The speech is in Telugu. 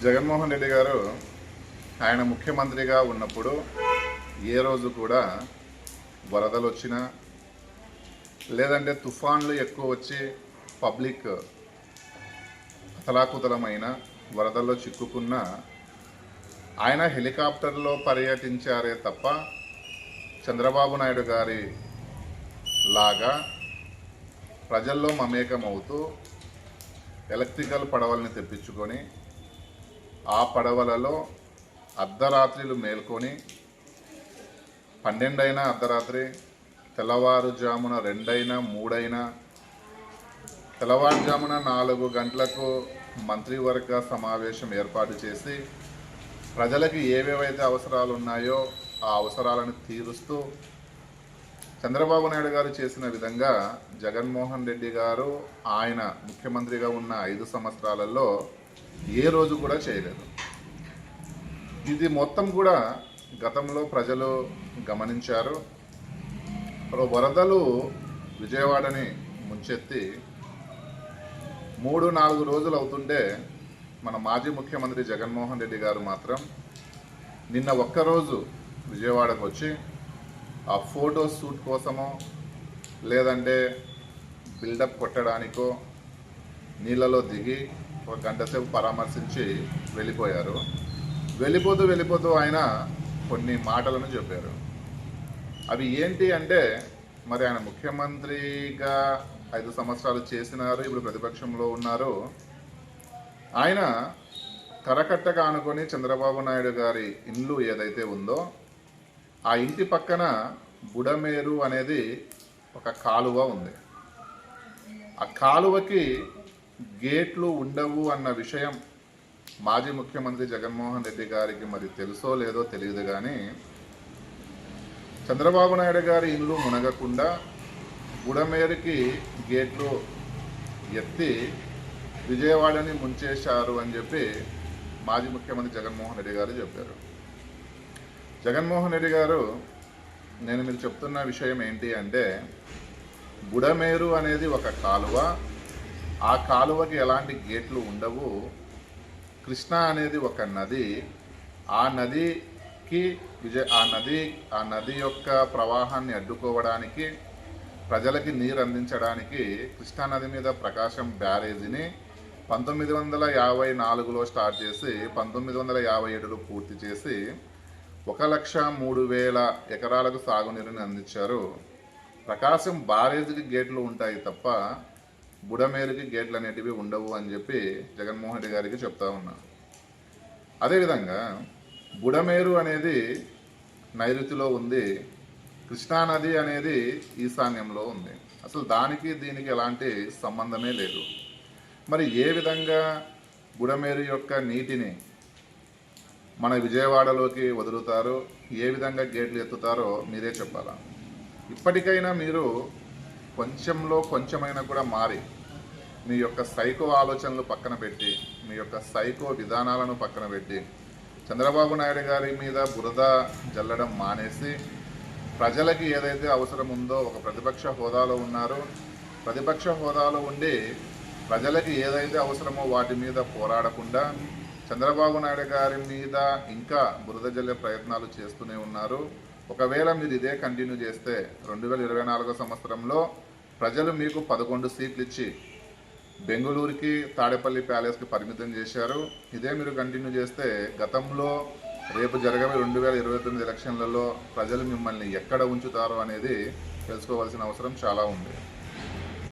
జగన్మోహన్ రెడ్డి గారు ఆయన ముఖ్యమంత్రిగా ఉన్నప్పుడు ఏ రోజు కూడా వరదలు వచ్చినా లేదంటే తుఫాన్లు ఎక్కువ వచ్చి పబ్లిక్ అతలాకుతలమైన వరదల్లో చిక్కుకున్న ఆయన హెలికాప్టర్లో పర్యటించారే తప్ప చంద్రబాబు నాయుడు గారి లాగా ప్రజల్లో మమేకమవుతూ ఎలక్ట్రికల్ పడవల్ని తెప్పించుకొని ఆ పడవలలో అర్ధరాత్రిలు మేల్కొని పన్నెండైనా అర్ధరాత్రి తెల్లవారుజామున రెండైనా మూడైనా తెల్లవారుజామున నాలుగు గంటలకు మంత్రివర్గ సమావేశం ఏర్పాటు చేసి ప్రజలకు ఏవేవైతే అవసరాలు ఉన్నాయో ఆ అవసరాలను తీరుస్తూ చంద్రబాబు నాయుడు గారు చేసిన విధంగా జగన్మోహన్ రెడ్డి గారు ఆయన ముఖ్యమంత్రిగా ఉన్న ఐదు సంవత్సరాలలో ఏ రోజు కూడా చేయలేదు. ఇది మొత్తం కూడా గతంలో ప్రజలు గమనించారు. వరదలు విజయవాడని ముంచెత్తి మూడు నాలుగు రోజులు అవుతుంటే మన మాజీ ముఖ్యమంత్రి జగన్మోహన్ రెడ్డి గారు మాత్రం నిన్న ఒక్కరోజు విజయవాడకు వచ్చి ఆ ఫోటో షూట్ కోసమో లేదంటే బిల్డప్ కొట్టడానికో నీళ్ళలో దిగి ఒక గంట సేపు పరామర్శించి వెళ్ళిపోయారు. వెళ్ళిపోతూ వెళ్ళిపోతూ ఆయన కొన్ని మాటలను చెప్పారు. అవి ఏంటి అంటే మరి ఆయన ముఖ్యమంత్రిగా ఐదు సంవత్సరాలు చేసినారు ఇప్పుడు ప్రతిపక్షంలో ఉన్నారు. ఆయన కరకట్టగా అనుకొని చంద్రబాబు నాయుడు గారి ఇల్లు ఏదైతే ఉందో ఆ ఇంటి పక్కన బుడమేరు అనేది ఒక కాలువ ఉంది. ఆ కాలువకి గేట్లు ఉండవు అన్న విషయం మాజీ ముఖ్యమంత్రి జగన్మోహన్ రెడ్డి గారికి మరి తెలుసో లేదో తెలియదు కానీ చంద్రబాబు నాయుడు గారి ఇల్లు మునగకుండా బుడమేరుకి గేట్లు ఎత్తి విజయవాడని ముంచేశారు అని చెప్పి మాజీ ముఖ్యమంత్రి జగన్మోహన్ రెడ్డి గారు చెప్పారు. జగన్మోహన్ రెడ్డి గారు నేను మీకు చెప్తున్న విషయం ఏంటి అంటే బుడమేరు అనేది ఒక కాలువ ఆ కాలువకి ఎలాంటి గేట్లు ఉండవు. కృష్ణ అనేది ఒక నది. ఆ నదికి విజయ ఆ నది ఆ నది యొక్క ప్రవాహాన్ని అడ్డుకోవడానికి ప్రజలకి నీరు అందించడానికి కృష్ణా నది మీద ప్రకాశం బ్యారేజీని పంతొమ్మిది వందల యాభై నాలుగులో స్టార్ట్ చేసి పంతొమ్మిది వందల యాభై ఏడులో పూర్తి చేసి ఒక లక్ష మూడు వేల ఎకరాలకు సాగునీరుని అందించారు. ప్రకాశం బ్యారేజీకి గేట్లు ఉంటాయి తప్ప బుడమేరుకి గేట్లు అనేటివి ఉండవు అని చెప్పి జగన్మోహన్ రెడ్డి గారికి చెప్తా ఉన్నా. అదేవిధంగా బుడమేరు అనేది నైరుతిలో ఉంది కృష్ణానది అనేది ఈశాన్యంలో ఉంది. అసలు దానికి దీనికి ఎలాంటి సంబంధమే లేదు. మరి ఏ విధంగా బుడమేరు యొక్క నీటిని మన విజయవాడలోకి వదులుతారో ఏ విధంగా గేట్లు ఎత్తుతారో మీరే చెప్పాలా? ఇప్పటికైనా మీరు కొంచెంలో కొంచెమైనా కూడా మారి మీ యొక్క సైకో ఆలోచనలు పక్కన పెట్టి మీ యొక్క సైకో విధానాలను పక్కన పెట్టి చంద్రబాబు నాయుడు గారి మీద బురద జల్లడం మానేసి ప్రజలకి ఏదైతే అవసరం ఉందో ఒక ప్రతిపక్ష హోదాలో ఉన్నారు. ప్రతిపక్ష హోదాలో ఉండి ప్రజలకి ఏదైతే అవసరమో వాటి మీద పోరాడకుండా చంద్రబాబు నాయుడు గారి మీద ఇంకా బురద జల్లే ప్రయత్నాలు చేస్తూనే ఉన్నారు. ఒకవేళ మీరు ఇదే కంటిన్యూ చేస్తే రెండు వేల ఇరవై నాలుగో సంవత్సరంలో ప్రజలు మీకు పదకొండు సీట్లు ఇచ్చి బెంగళూరుకి తాడేపల్లి ప్యాలెస్కి పరిమితం చేశారు. ఇదే మీరు కంటిన్యూ చేస్తే గతంలో రేపు జరగబోయే రెండు వేల ఇరవై తొమ్మిది ఎలక్షన్లలో ప్రజలు మిమ్మల్ని ఎక్కడ ఉంచుతారో అనేది తెలుసుకోవాల్సిన అవసరం చాలా ఉంది.